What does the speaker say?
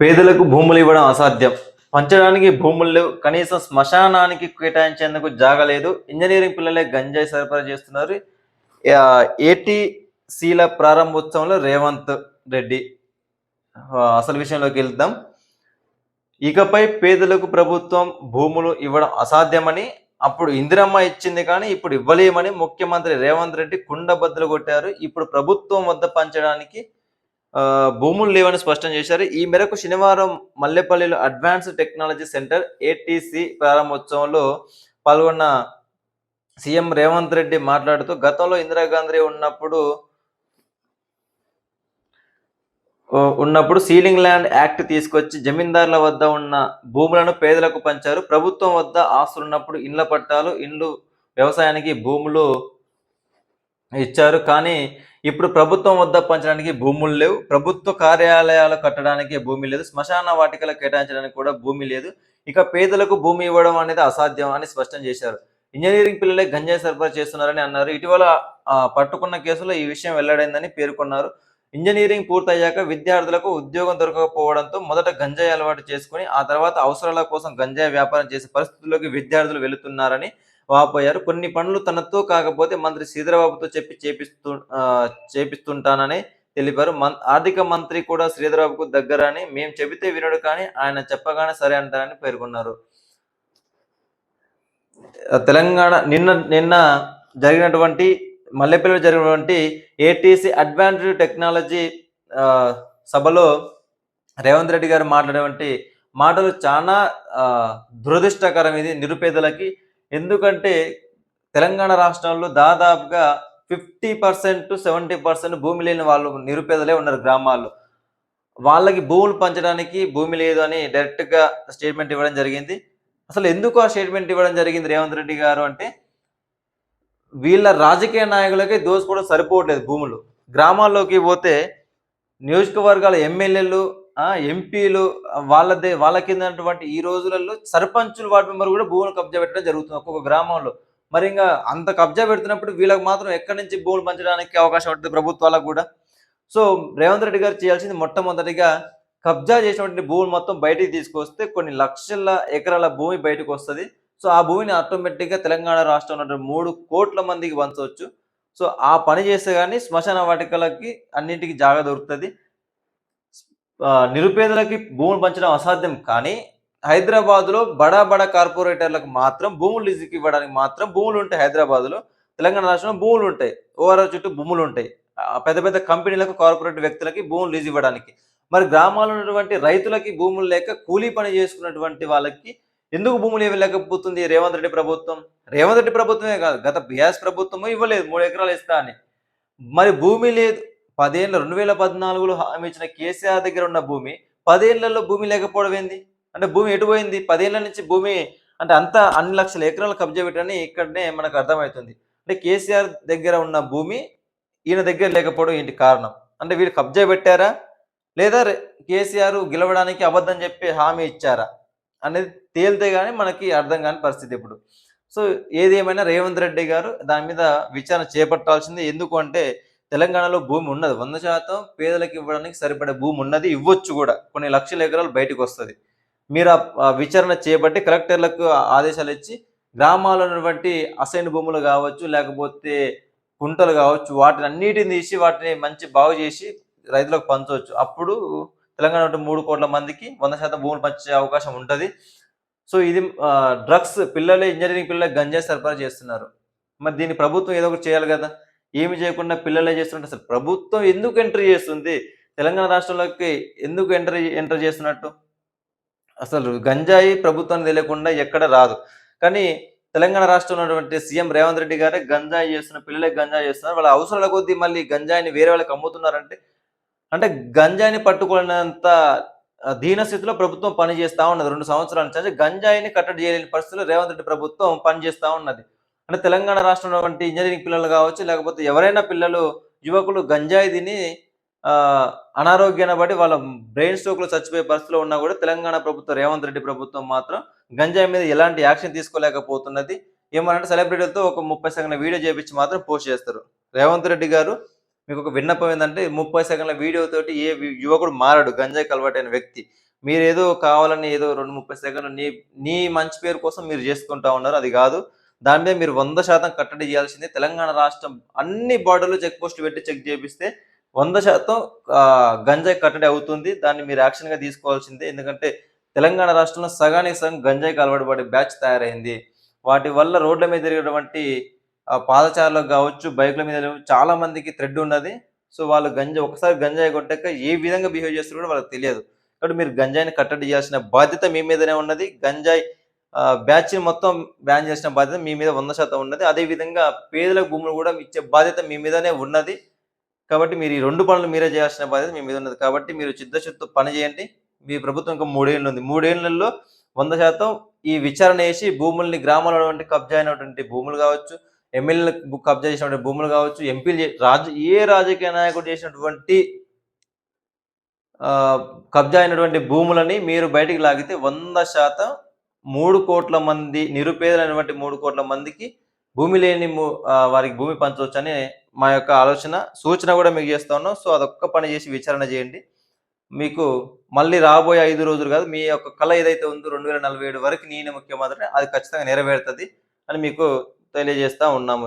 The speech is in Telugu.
పేదలకు భూములు ఇవ్వడం అసాధ్యం. పంచడానికి భూములు లేవు. కనీసం శ్మశానానికి కేటాయించేందుకు జాగ లేదు. ఇంజనీరింగ్ పిల్లలే గంజాయి సరఫరా చేస్తున్నారు. ఏటీసీల ప్రారంభోత్సవంలో రేవంత్ రెడ్డి. అసలు విషయంలోకి వెళ్దాం. ఇకపై పేదలకు ప్రభుత్వం భూములు ఇవ్వడం అసాధ్యమని అప్పుడు ఇందిరమ్మ ఇచ్చింది కానీ ఇప్పుడు ఇవ్వలేమని ముఖ్యమంత్రి రేవంత్ రెడ్డి కుండబద్దలు కొట్టారు. ఇప్పుడు ప్రభుత్వం వద్ద పంచడానికి భూములు లేవని స్పష్టం చేశారు. ఈ మేరకు శనివారం మల్లెపల్లిలో అడ్వాన్స్డ్ టెక్నాలజీ సెంటర్ ఏటీసీ ప్రారంభోత్సవంలో పాల్గొన్న సీఎం రేవంత్ రెడ్డి మాట్లాడుతూ గతంలో ఇందిరాగాంధీ ఉన్నప్పుడు ఉన్నప్పుడు సీలింగ్ ల్యాండ్ యాక్ట్ తీసుకొచ్చి జమీందారుల వద్ద ఉన్న భూములను పేదలకు పంచారు. ప్రభుత్వం వద్ద ఆస్తులు ఉన్నప్పుడు ఇండ్ల పట్టాలు ఇండ్లు వ్యవసాయానికి భూములు ఇచ్చారు. కానీ ఇప్పుడు ప్రభుత్వం వద్ద పంచడానికి భూములు లేవు. ప్రభుత్వ కార్యాలయాలు కట్టడానికి భూమి లేదు. శ్మశాన వాటికలు కేటాయించడానికి కూడా భూమి లేదు. ఇక పేదలకు భూమి ఇవ్వడం అనేది అసాధ్యం అని స్పష్టం చేశారు. ఇంజనీరింగ్ పిల్లలే గంజాయి సరఫరా చేస్తున్నారని అన్నారు. ఇటీవల పట్టుకున్న కేసులో ఈ విషయం వెల్లడైందని పేర్కొన్నారు. ఇంజనీరింగ్ పూర్తయ్యాక విద్యార్థులకు ఉద్యోగం దొరకకపోవడంతో మొదట గంజాయి అలవాటు చేసుకుని ఆ తర్వాత అవసరాల కోసం గంజాయి వ్యాపారం చేసే పరిస్థితుల్లోకి విద్యార్థులు వెళుతున్నారని వాపోయారు. కొన్ని పనులు తనతో కాకపోతే మంత్రి శ్రీధరబాబుతో చెప్పి చేపిస్తూ చేపిస్తుంటానని తెలిపారు. మన్ ఆర్థిక మంత్రి కూడా శ్రీధరబాబుకు దగ్గర అని మేము చెబితే వినడు కానీ ఆయన చెప్పగానే సరే అంటారని పేర్కొన్నారు. తెలంగాణ నిన్న నిన్న జరిగినటువంటి మల్లెపల్లిలో జరిగినటువంటి ఏటీసీ అడ్వాన్స్డ్ టెక్నాలజీ సభలో రేవంత్ రెడ్డి గారు మాట్లాడేటువంటి మాటలు చాలా దురదృష్టకరం ఇది నిరుపేదలకి ఎందుకంటే తెలంగాణ రాష్ట్రంలో దాదాపుగా fifty percent to seventy percent భూమి లేని వాళ్ళు నిరుపేదలే ఉన్నారు గ్రామాల్లో. వాళ్ళకి భూములు పంచడానికి భూమి లేదు అని డైరెక్ట్గా స్టేట్మెంట్ ఇవ్వడం జరిగింది. అసలు ఎందుకు ఆ స్టేట్మెంట్ ఇవ్వడం జరిగింది రేవంత్ రెడ్డి గారు అంటే వీళ్ళ రాజకీయ నాయకులకి దోసుకోవడం సరిపోవట్లేదు భూములు. గ్రామాల్లోకి పోతే నియోజకవర్గాల ఎమ్మెల్యేలు ఎంపీలు వాళ్ళదే వాళ్ళ కింద ఈ రోజులలో సర్పంచులు వార్డు మెంబర్ కూడా భూములు కబ్జా పెట్టడం జరుగుతుంది ఒక్కొక్క గ్రామంలో. మరి ఇంకా అంత కబ్జా పెడుతున్నప్పుడు వీళ్ళకి మాత్రం ఎక్కడి నుంచి భూములు పంచడానికి అవకాశం ఉంటుంది ప్రభుత్వాలకు కూడా? సో రేవంత్ రెడ్డి గారు చేయాల్సింది మొట్టమొదటిగా కబ్జా చేసినటువంటి భూములు మొత్తం బయటికి తీసుకొస్తే కొన్ని లక్షల ఎకరాల భూమి బయటకు వస్తుంది. సో ఆ భూమిని ఆటోమేటిక్గా తెలంగాణ రాష్ట్రంలో మూడు కోట్ల మందికి పంచవచ్చు. సో ఆ పని చేస్తే కానీ శ్మశాన వాటికలకి అన్నింటికి జాగా దొరుకుతుంది. నిరుపేదలకి భూములు పంచడం అసాధ్యం కానీ హైదరాబాద్లో బడా బడా కార్పొరేటర్లకు మాత్రం భూములు లీజుకి ఇవ్వడానికి మాత్రం భూములు ఉంటాయి హైదరాబాద్లో. తెలంగాణ రాష్ట్రంలో భూములు ఉంటాయి. ఓవరాల్ చుట్టూ భూములు ఉంటాయి. పెద్ద పెద్ద కంపెనీలకు కార్పొరేట్ వ్యక్తులకి భూములు లీజు ఇవ్వడానికి. మరి గ్రామాల్లో ఉన్నటువంటి రైతులకి భూములు లేక కూలీ పని చేసుకున్నటువంటి వాళ్ళకి ఎందుకు భూములు ఇవ్వలేకపోతుంది రేవంత్ రెడ్డి ప్రభుత్వం? రేవంత్ రెడ్డి ప్రభుత్వమే కాదు గత బిఆర్ఎస్ ప్రభుత్వము ఇవ్వలేదు మూడు ఎకరాలు ఇస్తా అని. మరి భూమి లేదు పదేళ్ళ రెండు వేల పద్నాలుగులో హామీ ఇచ్చిన కేసీఆర్ దగ్గర ఉన్న భూమి పదేళ్ళలో భూమి లేకపోవడం ఏంది? అంటే భూమి ఎటు పోయింది? పదేళ్ళ నుంచి భూమి అంటే అంత అన్ని లక్షల ఎకరాలు కబ్జా పెట్టని ఇక్కడనే మనకు అర్థమవుతుంది. అంటే కేసీఆర్ దగ్గర ఉన్న భూమి ఈయన దగ్గర లేకపోవడం ఏంటి కారణం? అంటే వీళ్ళు కబ్జా పెట్టారా? లేదా కేసీఆర్ గెలవడానికి అబద్ధం చెప్పి హామీ ఇచ్చారా? అనేది తేలితే కానీ మనకి అర్థం కాని పరిస్థితి ఇప్పుడు. సో ఏదేమైనా రేవంత్ రెడ్డి గారు దాని మీద విచారణ చేపట్టాల్సింది ఎందుకు అంటే తెలంగాణలో భూమి ఉన్నది. వంద శాతం పేదలకు ఇవ్వడానికి సరిపడే భూమి ఉన్నది. ఇవ్వచ్చు కూడా. కొన్ని లక్షల ఎకరాలు బయటకు వస్తుంది. మీరు ఆ- విచారణ చేపట్టి కలెక్టర్లకు ఆదేశాలు ఇచ్చి గ్రామాల్లో ఉన్నటువంటి అసైన్ భూములు కావచ్చు లేకపోతే కుంటలు కావచ్చు వాటిని అన్నిటిని తీసి వాటిని మంచి బాగు చేసి రైతులకు పంచవచ్చు. అప్పుడు తెలంగాణ మూడు కోట్ల మందికి వంద శాతం భూములు పంచే అవకాశం ఉంటుంది. సో ఇది డ్రగ్స్ పిల్లలే ఇంజనీరింగ్ పిల్లలే గంజాయి సరఫరా చేస్తున్నారు. మరి దీన్ని ప్రభుత్వం ఏదో ఒకటి చేయాలి కదా. ఏమి చేయకుండా పిల్లలే చేస్తుంటే అసలు ప్రభుత్వం ఎందుకు ఎంట్రీ చేస్తుంది? తెలంగాణ రాష్ట్రంలోకి ఎందుకు ఎంటర్ ఎంటర్ చేస్తున్నట్టు? అసలు గంజాయి ప్రభుత్వానికి తెలియకుండా ఎక్కడ రాదు. కానీ తెలంగాణ రాష్ట్రంలో ఉన్నటువంటి సీఎం రేవంత్ రెడ్డి గారే గంజాయి చేస్తున్న పిల్లలే గంజాయి చేస్తున్నారు. వాళ్ళ అవసరాల కొద్దీ మళ్ళీ గంజాయిని వేరే వాళ్ళకి అమ్ముతున్నారంటే అంటే గంజాయిని పట్టుకునేంత దీన స్థితిలో ప్రభుత్వం పనిచేస్తూ ఉన్నది. రెండు సంవత్సరాల నుంచి. అంటే గంజాయిని కట్టడి చేయలేని పరిస్థితిలో రేవంత్ రెడ్డి ప్రభుత్వం పనిచేస్తూ ఉన్నది. అంటే తెలంగాణ రాష్ట్రంలో వంటి ఇంజనీరింగ్ పిల్లలు కావచ్చు లేకపోతే ఎవరైనా పిల్లలు యువకులు గంజాయి తిని అనారోగ్యాన్ని బట్టి వాళ్ళ బ్రెయిన్ స్ట్రోక్లో చచ్చిపోయే పరిస్థితిలో ఉన్నా కూడా తెలంగాణ ప్రభుత్వం రేవంత్ రెడ్డి ప్రభుత్వం మాత్రం గంజాయి మీద ఎలాంటి యాక్షన్ తీసుకోలేకపోతున్నది. ఏమనంటే సెలబ్రిటీలతో ఒక ముప్పై సెకండ్ల వీడియో చేపించి మాత్రం పోస్ట్ చేస్తారు. రేవంత్ రెడ్డి గారు మీకు ఒక విన్నపం ఏంటంటే ముప్పై సెకండ్ల వీడియో తోటి ఏ యువకుడు మారడు గంజాయి కలవాటైన వ్యక్తి. మీరేదో కావాలని ఏదో రెండు ముప్పై సెకండ్లు నీ నీ మంచి పేరు కోసం మీరు చేసుకుంటా ఉన్నారు అది కాదు. దాని మీద మీరు వంద శాతం కట్టడి చేయాల్సిందే. తెలంగాణ రాష్ట్రం అన్ని బార్డర్లు చెక్ పోస్ట్ పెట్టి చెక్ చేపిస్తే వంద శాతం గంజాయి కట్టడి అవుతుంది. దాన్ని మీరు యాక్షన్గా తీసుకోవాల్సిందే. ఎందుకంటే తెలంగాణ రాష్ట్రంలో సగానికి సగం గంజాయికి అలవాటు పడే బ్యాచ్ తయారైంది. వాటి వల్ల రోడ్ల మీద తిరిగేటువంటి పాదచారులకు కావచ్చు బైకుల మీద చాలా మందికి థ్రెడ్ ఉన్నది. సో వాళ్ళు గంజా ఒకసారి గంజాయి కొట్టాక ఏ విధంగా బిహేవ్ చేస్తారో కూడా వాళ్ళకి తెలియదు. కాబట్టి మీరు గంజాయిని కట్టడి చేయాల్సిన బాధ్యత మీ మీదనే ఉన్నది. గంజాయి బ్యాచ్ని మొత్తం బ్యాన్ చేసిన బాధ్యత మీ మీద వంద శాతం ఉన్నది. అదే విధంగా పేదల భూములు కూడా ఇచ్చే బాధ్యత మీ మీదనే ఉన్నది. కాబట్టి మీరు ఈ రెండు పనులు మీరే చేయాల్సిన బాధ్యత మీ మీద ఉన్నది. కాబట్టి మీరు చిత్తశుద్ధితో పని చేయండి. మీ ప్రభుత్వం ఇంకా మూడేళ్ళు ఉంది. మూడేళ్ళలో వంద శాతం ఈ విచారణ వేసి భూముల్ని గ్రామంలో ఉన్నటువంటి కబ్జా అయినటువంటి భూములు కావచ్చు ఎమ్మెల్యేలకు కబ్జా చేసినటువంటి భూములు కావచ్చు ఎంపీలు రాజు ఏ రాజకీయ నాయకుడు చేసినటువంటి కబ్జా అయినటువంటి భూములని మీరు బయటికి లాగితే వంద శాతం మూడు కోట్ల మంది నిరుపేదలైనటువంటి మూడు కోట్ల మందికి భూమి లేని వారికి భూమి పంచవచ్చు అని మా యొక్క ఆలోచన సూచన కూడా మీకు చేస్తా ఉన్నాం. సో అదొక్క పని చేసి విచారణ చేయండి. మీకు మళ్ళీ రాబోయే ఐదు రోజులు కాదు మీ యొక్క కళ ఏదైతే ఉందో రెండు వేల నలభై ఏడు వరకు నేనే ముఖ్యమంత్రి అది ఖచ్చితంగా నెరవేరుతుంది అని మీకు తెలియజేస్తా ఉన్నాము.